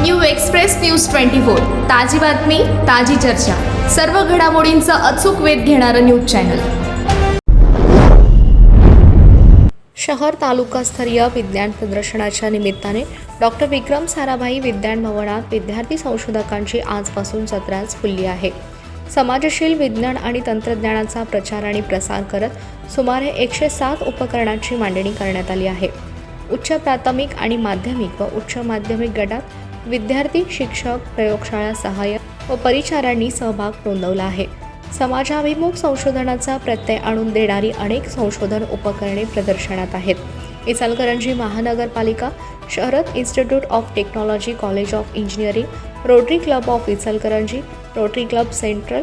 New express news twenty four. ताजी बातमी ताजी चर्चा. सर्व घडामोडींचा अचूक वेध घेणारं न्यूज चॅनल. शहर तालुकास्तरीय विज्ञान प्रदर्शनाच्या निमित्ताने डॉक्टर विक्रम साराभाई विज्ञान भवनात विद्यार्थी संशोधकांची आजपासून सत्रास खुलली आहे. समाजशील विज्ञान आणि तंत्रज्ञानाचा प्रचार आणि प्रसार करत सुमारे एकशे सात उपकरणांची मांडणी करण्यात आली आहे. उच्च प्राथमिक आणि माध्यमिक व उच्च माध्यमिक गटात विद्यार्थी शिक्षक प्रयोगशाळा सहाय्यक व परिचारांनी सहभाग नोंदवला आहे. समाजाभिमुख संशोधनाचा प्रत्यय आणून देणारी अनेक संशोधन उपकरणे प्रदर्शनात आहेत. इचलकरंजी महानगरपालिका Sharad institute of technology college of engineering rotary club of Ichalkaranji rotary club central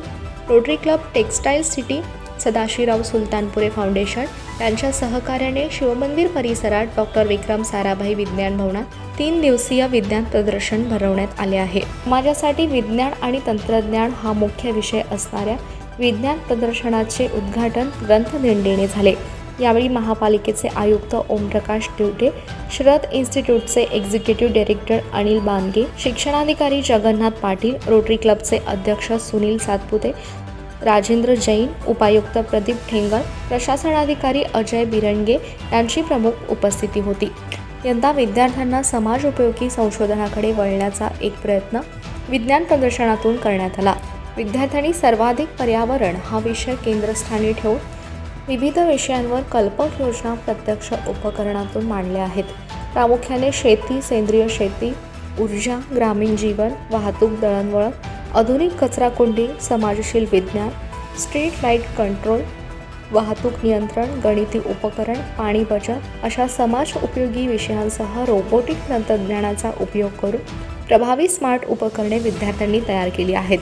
rotary club textile city Sadashivrao Sultanpure foundation यांच्या सहकार्याने शिवमंदिर परिसरात डॉक्टर विक्रम साराभाई विज्ञान भवनात तीन दिवसीय विज्ञान प्रदर्शन भरवण्यात आले आहे. माझ्यासाठी विज्ञान आणि तंत्रज्ञान हा मुख्य विषय असणाऱ्या विज्ञान प्रदर्शनाचे उद्घाटन ग्रंथदिंडीने झाले. यावेळी महापालिकेचे आयुक्त ओमप्रकाश टिवटे शरद इन्स्टिट्यूटचे एक्झिक्युटिव्ह डायरेक्टर अनिल बानगे शिक्षणाधिकारी जगन्नाथ पाटील रोटरी क्लबचे अध्यक्ष सुनील सातपुते राजेंद्र जैन उपायुक्त प्रदीप ठेंगळ प्रशासनाधिकारी अजय बिरंगे यांची प्रमुख उपस्थिती होती. यंदा विद्यार्थ्यांना समाज उपयोगी संशोधनाकडे वळण्याचा एक प्रयत्न विज्ञान प्रदर्शनातून करण्यात आला. विद्यार्थ्यांनी सर्वाधिक पर्यावरण हा विषय केंद्रस्थानी ठेवून विविध विषयांवर कल्पक योजना प्रत्यक्ष उपकरणातून मांडल्या आहेत. प्रामुख्याने शेती सेंद्रिय शेती ऊर्जा ग्रामीण जीवन वाहतूक दळणवळण आधुनिक कचराकुंडी समाजशील विज्ञान स्ट्रीट लाइट कंट्रोल वाहतूक नियंत्रण गणिती उपकरण पाणी बचत अशा समाज उपयोगी विषयांसह रोबोटिक तंत्रज्ञानाचा उपयोग करून प्रभावी स्मार्ट उपकरणे विद्यार्थ्यांनी तयार केली आहेत.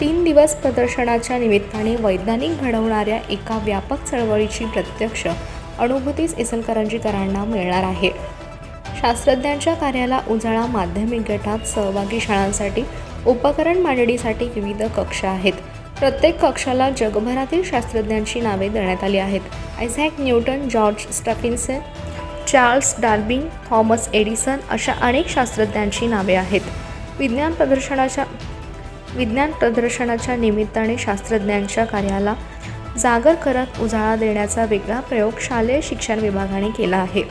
तीन दिवस प्रदर्शनाच्या निमित्ताने वैज्ञानिक घडवणाऱ्या एका व्यापक चळवळीची प्रत्यक्ष अनुभूतीच इचलकरंजीकरांना मिळणार आहे. शास्त्रज्ञांच्या कार्याला उजाळा माध्यमिक गटात सहभागी शाळांसाठी उपकरण मांडणीसाठी विविध कक्ष आहेत. प्रत्येक कक्षाला जगभरातील शास्त्रज्ञांची नावे देण्यात आली आहेत. Isaac Newton George Stephenson Charles Darwin Thomas Edison अशा अनेक शास्त्रज्ञांची नावे आहेत. विज्ञान प्रदर्शनाच्या विज्ञान प्रदर्शनाच्या निमित्ताने शास्त्रज्ञांच्या कार्याला जागर करत उजाळा देण्याचा वेगळा प्रयोग शालेय शिक्षण विभागाने केला आहे.